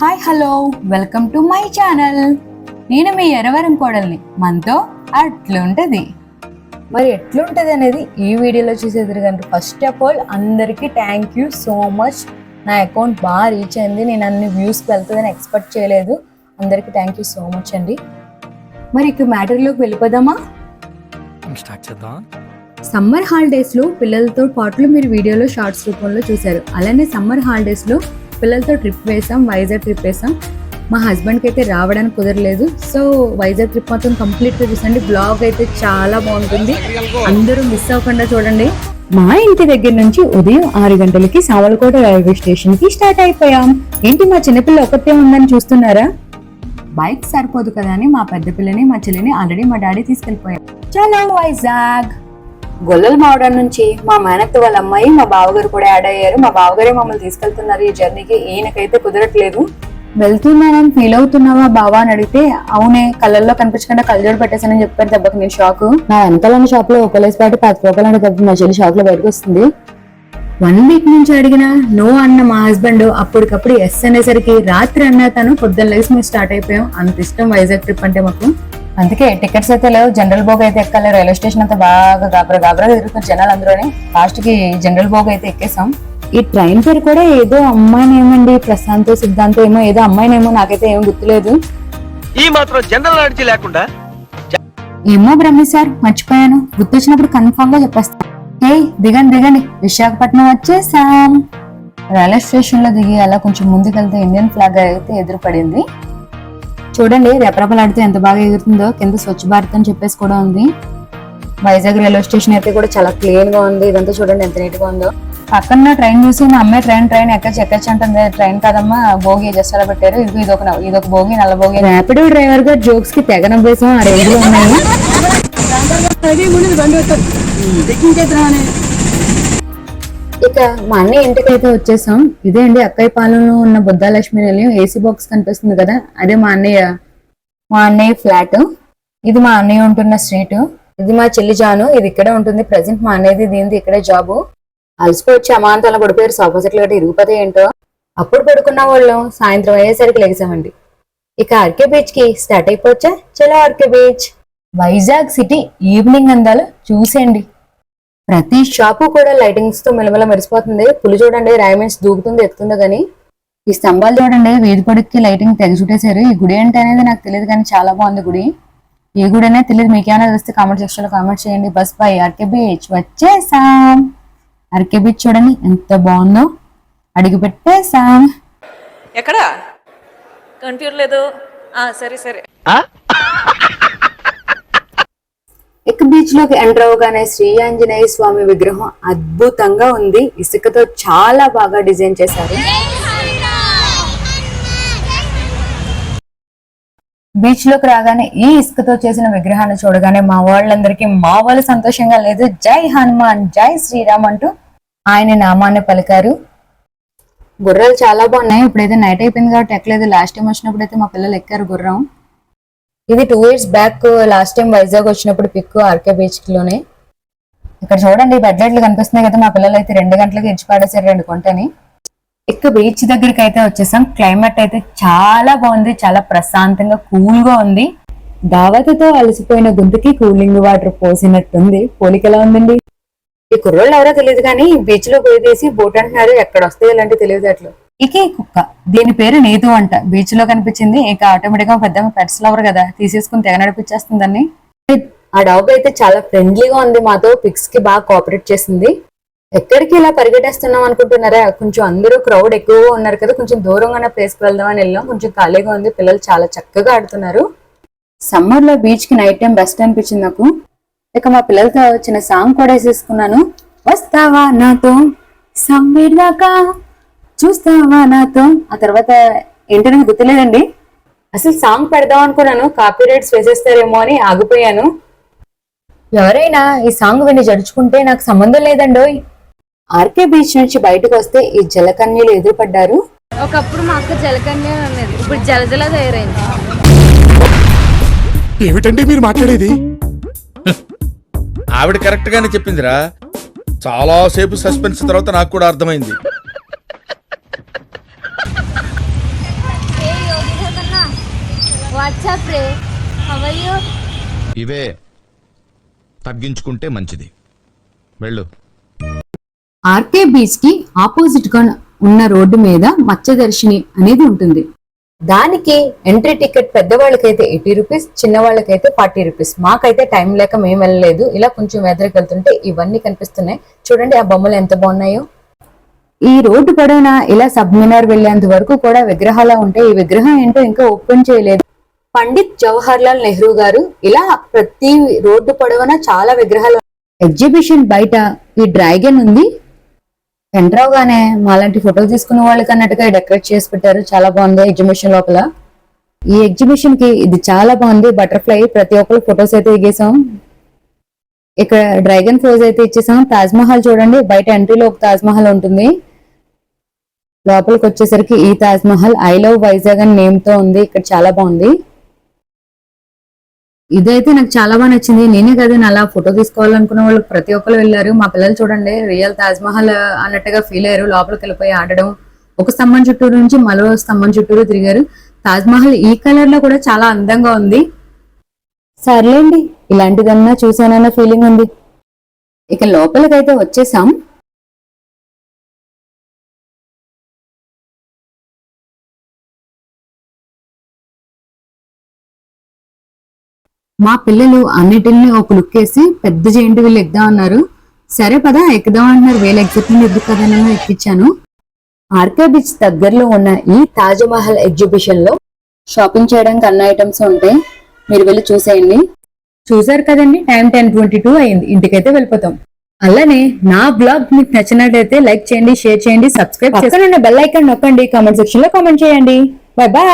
Hello welcome to my channel నేను మీ ఎరవరం కోడల్ని. మనతో అట్లుంటది. మరి ఎట్లుంటది అనేది ఈ వీడియోలో చూసేది కంటే ఫస్ట్ ఆఫ్ ఆల్ అందరికీ థ్యాంక్ యూ సో మచ్ నా అకౌంట్ బాగా రీచ్ అయింది. నేను అన్ని వ్యూస్కి వెళ్తుందని ఎక్స్పెక్ట్ చేయలేదు. అందరికీ థ్యాంక్ యూ సో మచ్ అండి. మరి ఇక మ్యాటర్లోకి వెళ్ళిపోదామా? స్టార్ట్ చేద్దాం సమ్మర్ హాలిడేస్లో పిల్లలతో పాటలు మీరు వీడియోలో షార్ట్స్ రూపంలో చూశారు. అలానే సమ్మర్ హాలిడేస్లో పిల్లలతో ట్రిప్ వేసాం వైజాగ్ ట్రిప్ వేసాం. మా హస్బెండ్కి అయితే రావడానికి కుదరలేదు. సో వైజాగ్ ట్రిప్ మొత్తం కంప్లీట్గా చూసండి. బ్లాగ్ అయితే చాలా బాగుంటుంది. అందరూ మిస్ అవ్వకుండా చూడండి. మా ఇంటి దగ్గర నుంచి ఉదయం ఆరు గంటలకి సావలకోట రైల్వే స్టేషన్కి స్టార్ట్ అయిపోయాం. ఏంటి మా చిన్నపిల్ల ఒకటే ఉందని చూస్తున్నారా? బైక్ సరిపోదు కదా అని మా పెద్ద పిల్లని మా చెల్లిని ఆల్రెడీ మా డాడీ తీసుకెళ్ళిపోయాం చలో వైజాగ్. గొల్లల మావడం నుంచి మా మేనత్త వాళ్ళ అమ్మాయి మా బావగారు కూడా యాడ్ అయ్యారు. మా బావగారే మమ్మల్ని తీసుకెళ్తున్నారు ఈ జర్నీకి. ఈయనకైతే కుదరట్లేదు. వెళ్తున్నానని ఫీల్ అవుతున్నావా బావా అని అడిగితే అవునే కళ్ళల్లో కనిపించకుండా కళ్ళజోడు పెట్టేసానని చెప్పారు దెబ్బకి నేను షాక్. నా వెనకాలని షాప్లో ఒక లేసి పాటు పది రూపాయలు దెబ్బ మా చెల్లి షాక్లో బయటకు వస్తుంది. వన్ వీక్ నుంచి అడిగిన నో అన్న మా హస్బెండ్ అప్పటికప్పుడు ఎస్ అనేసరికి రాత్రి అన్న తను పొద్దున్న లేసి మేము స్టార్ట్ అయిపోయాం. అంత ఇష్టం వైజాగ్ ట్రిప్ అంటే మాకు. అందుకే టికెట్స్ అయితే లేవు. జనరల్ బోగ్ అయితే ఎక్కాలి. రైల్వే స్టేషన్ అంతా బాగా గాబరా గాబరా తిరుగుతారు జనాలు అందరూనే. లాస్ట్కి జనరల్ బోగ్ అయితే ఎక్కేసాం ఈ ట్రైన్ పేరు కూడా ఏదో అమ్మాయినేమండి? ప్రశాంత్ సిద్ధాంత్ ఏమో ఏదో అమ్మాయినేమో నాకైతే ఏం గుర్తులేదు. ఈ మాత్రం జనరల్ నాలెడ్జ్ లేకుండా ఏమో బ్రహ్మి సార్ మర్చిపోయాను. గుర్తొచ్చినప్పుడు కన్ఫామ్గా చెప్పేస్తాను ఏ దిగండి దిగండి. విశాఖపట్నం వచ్చేసాం. రైల్వే స్టేషన్లో దిగి అలా కొంచెం ముందుకెళ్తే ఇండియన్ ఫ్లాగ్ అయితే ఎదురుపడింది. చూడండి రెపరెపలాడితే ఎంత బాగా ఎగురుతుందో కింద స్వచ్ఛ భారత్ అని చెప్పేసి కూడా ఉంది. వైజాగ్ రైల్వే స్టేషన్ అయితే కూడా చాలా క్లీన్గా ఉంది. ఇదంతా చూడండి ఎంత నీట్గా ఉందో. పక్కన ట్రైన్ చూసి మా అమ్మాయి ట్రైన్ ట్రైన్ ఎక్కచ్చు ఎక్కచ్చు అంటుంది. ట్రైన్ కాదమ్మా భోగి జస్ట్ అలా పెట్టారు. ఇది ఇదొక ఇదొక భోగి నల్ల భోగి. ర్యాపిడో డ్రైవర్గా జోక్స్కి తెగ నవ్వేసాం. ఆ రేంజ్లో ఉన్నాయి. ఇక మా అన్నయ్య ఇంటికి అయితే వచ్చేసాం. ఇదే అండి అక్కయ్య పాలెంలో ఉన్న బుద్ధాలక్ష్మి నిలయం ఏసీ బాక్స్ కనిపిస్తుంది కదా అదే మా అన్నయ్య మా అన్నయ్య ఫ్లాట్ ఇది మా అన్నయ్య ఉంటున్న స్ట్రీట్ ఇది మా చెల్లి జాను ఇది ఇక్కడే ఉంటుంది. ప్రజెంట్ మా అన్నయ్యది దీనిది ఇక్కడే జాబు అలసిపోయి వచ్చి అమాంతాల పడిపోయారు సోఫా సెట్లు గట్టి ఇరిగిపోతే ఏంటో. అప్పుడు పడుకున్న వాళ్ళం. సాయంత్రం అయ్యేసరికి లెగిసామండి. ఇక ఆర్కే బీచ్కి స్టార్ట్ అయిపోవచ్చా? చలో RK beach Vizag city evening అందాలు. చూసేయండి. ప్రతి షాపు కూడా లైటింగ్స్తో మెలమెల మెరిసిపోతుంది. పులి చూడండి రాయమెన్స్ దూకుతుంది ఎక్కుతుందో గానీ ఈ స్తంభాలు చూడండి వీధి పొడికి లైటింగ్ తెగ చుట్టేశారు. ఈ గుడి ఏంటి అనేది నాకు తెలియదు కానీ చాలా బాగుంది గుడి. ఏ గుడి అనేది తెలియదు మీకేమైనా తెలిస్తే కామెంట్ సెక్షన్లో కామెంట్ చేయండి. బస్ బై ఆర్కే బీచ్ వచ్చేసాం. ఆర్కే బీచ్ చూడండి ఎంత బాగుందో. అడిగి పెట్టేసాం. ఎక్కడా? కనిపించలేదు ఆ, సరే సరే. ఇక బీచ్లోకి ఎంటర్ అవగానే శ్రీ ఆంజనేయ స్వామి విగ్రహం అద్భుతంగా ఉంది. ఇసుకతో చాలా బాగా డిజైన్ చేశారు. బీచ్లోకి రాగానే ఈ ఇసుకతో చేసిన విగ్రహాన్ని చూడగానే మా వాళ్ళందరికీ మా వాళ్ళు సంతోషంగా లేదు. జై హనుమాన్ జై శ్రీరామ్ అంటూ ఆయన నామాన్ని పలికారు. గుర్రాలు చాలా బాగున్నాయి. ఇప్పుడైతే నైట్ అయిపోయింది కాబట్టి ఎక్కలేదు. లాస్ట్ టైం వచ్చినప్పుడు అయితే మా పిల్లలు ఎక్కారు గుర్రం. ఇది two years back last time Vizag వచ్చినప్పుడు పిక్ ఆర్కే బీచ్లోనే. ఇక్కడ చూడండి బెడ్లెట్లు కనిపిస్తున్నాయి కదా మా పిల్లలు అయితే రెండు గంటలకు ఇచ్చి పాడేశారు రెండు కొంటని. ఇక బీచ్ దగ్గరికి అయితే వచ్చేసాం. క్లైమేట్ అయితే చాలా బాగుంది చాలా ప్రశాంతంగా కూల్గా ఉంది. దావతతో అలసిపోయిన గుంతుకి కూలింగ్ వాటర్ పోసినట్టుంది. పోలిక ఎలా ఉందండి? ఈ కుర్రోళ్ళు ఎవరో తెలియదు కానీ బీచ్లో పోయి తీసి బోట్ అంటున్నారు. ఎక్కడ వస్తాయి ఇలాంటి తెలియదు ఇక కుక్క. దీని పేరు నీతు అంట. బీచ్లో కనిపించింది. ఇక ఆటోమేటిక్గా పెద్ద పెట్స్ లవర్ కదా. తీసేసుకుని తెగ నడిపించేస్తుందని ఆ డాగ్ అయితే చాలా ఫ్రెండ్లీగా ఉంది మాతో. పిక్స్కి బాగా కోఆపరేట్ చేసింది. ఎక్కడికి ఇలా పరిగెట్టేస్తున్నాం అనుకుంటున్నారా? కొంచెం అందరూ క్రౌడ్ ఎక్కువగా ఉన్నారు కదా. కొంచెం దూరంగా ఉన్న ప్లేస్కి వెళ్దాం అని వెళ్ళాం. కొంచెం ఖాళీగా ఉంది. పిల్లలు చాలా చక్కగా ఆడుతున్నారు. సమ్మర్లో బీచ్కి నైట్ టైం బెస్ట్ అనిపించింది నాకు. ఇక మా పిల్లలతో చిన్న సాంగ్ కూడా వేసేసుకున్నాను. వస్తావా నాతో? సమ్మర్ దాకా చూస్తావా నాతో? ఆ తర్వాత ఏంటో నాకు గుర్తులేదండి. అసలు సాంగ్ పెడదాం అనుకున్నాను కాపీ రైట్స్ వేసేస్తారేమో అని ఆగిపోయాను. ఎవరైనా ఈ సాంగ్ విని జడుచుకుంటే నాకు సంబంధం లేదండోయ్. ఆర్కే బీచ్ నుంచి బయటకు వస్తే ఈ జలకన్యలు ఎదురుపడ్డారు. ఒకప్పుడు మా అక్క జలకన్య అనేది ఇప్పుడు జలజల తయారైంది. ఏమిటండి మీరు మాట్లాడేది? ఆవిడ కరెక్ట్ గానే చెప్పిందిరా. చాలా సేపు సస్పెన్స్ తర్వాత నాకు కూడా అర్థమైంది. వాట్సాప్ రే. అవయ్యో ఇవే తగ్గించుకుంటే మంచిది. వెళ్ళు. ఆర్కే బీచ్కి ఆపోజిట్గా ఉన్న రోడ్డు మీద మత్స్యదర్శిని అనేది ఉంటుంది. దానికి ఎంట్రీ టికెట్ పెద్దవాళ్ళకైతే ఎయిటీ రూపీస్ చిన్న వాళ్ళకైతే ఫార్టీ రూపీస్. మాకైతే టైం లేక మేము వెళ్ళలేదు. ఇలా కొంచెం ఎదురుకి వెళ్తుంటే ఇవన్నీ కనిపిస్తున్నాయి. చూడండి ఆ బొమ్మలు ఎంత బాగున్నాయో. ఈ రోడ్డు పొడవునా ఇలా సబ్మినార్ వెళ్ళేంత వరకు కూడా విగ్రహాలు ఉంటాయి ఈ విగ్రహం ఏంటో ఇంకా ఓపెన్ చేయలేదు. పండిత్ జవహర్ లాల్ నెహ్రూ గారు ఇలా ప్రతి రోడ్డు పొడవునా చాలా విగ్రహాలు ఎగ్జిబిషన్ బయట ఈ డ్రాగన్ ఉంది. ఎంటర్ మాలాంటి ఫోటో తీసుకునే వాళ్ళకి అన్నట్టుగా డెకరేట్ చేసి పెట్టారు. చాలా బాగుంది ఎగ్జిబిషన్ లోపల. ఈ ఎగ్జిబిషన్కి ఇది చాలా బాగుంది. బటర్ఫ్లై ప్రతి ఒక్కరు ఫొటోస్ అయితే దిగేసాం ఇక్కడ డ్రాగన్ ఫోజ్ అయితే ఇచ్చేసాం. తాజ్మహల్ చూడండి. బయట ఎంట్రీలో ఒక తాజ్మహల్ ఉంటుంది. లోపలికి వచ్చేసరికి ఈ తాజ్మహల్ ఐ లవ్ వైజాగ్ అని నేమ్తో ఉంది. ఇక్కడ చాలా బాగుంది. ఇదైతే నాకు చాలా బాగా నచ్చింది. నేనే కదా అలా ఫోటో తీసుకోవాలనుకున్న వాళ్ళు ప్రతి ఒక్కరు వెళ్ళారు. మా పిల్లలు చూడండి రియల్ తాజ్మహల్ అన్నట్టుగా ఫీల్ అయ్యారు. లోపలికి వెళ్ళిపోయి ఆడడం ఒక స్తంభం చుట్టూరు నుంచి మరో స్తంభం చుట్టూరు తిరిగారు. తాజ్మహల్ ఈ కలర్లో కూడా చాలా అందంగా ఉంది. సర్లేండి ఇలాంటిదన్నా చూసానన్న ఫీలింగ్ ఉంది. ఇక లోపలికైతే వచ్చేసాం. మా పిల్లలు అన్నిటిని ఒక లుక్ వేసి పెద్ద జైంట్ వీళ్ళు ఎక్కుదాం అన్నారు. సరే పదా ఎక్కుదాం అంటున్నారు. వేలు ఎగ్జిబిషన్ ఎందుకు కదా నేను ఎక్కించాను ఆర్కే బీచ్ దగ్గరలో ఉన్న ఈ తాజ్ మహల్ ఎగ్జిబిషన్లో షాపింగ్ చేయడానికి అన్ని ఐటమ్స్ ఉంటాయి. మీరు వెళ్ళి చూసేయండి. చూసారు కదండి? టైం టెన్ ట్వంటీ టూ అయింది. ఇంటికైతే వెళ్ళిపోతాం. అలానే నా బ్లాగ్ మీకు నచ్చినట్లయితే లైక్ చేయండి షేర్ చేయండి సబ్స్క్రైబ్ పక్కన బెల్ ఐకాన్ నొక్కండి. కామెంట్ సెక్షన్లో కామెంట్ చేయండి. Bye bye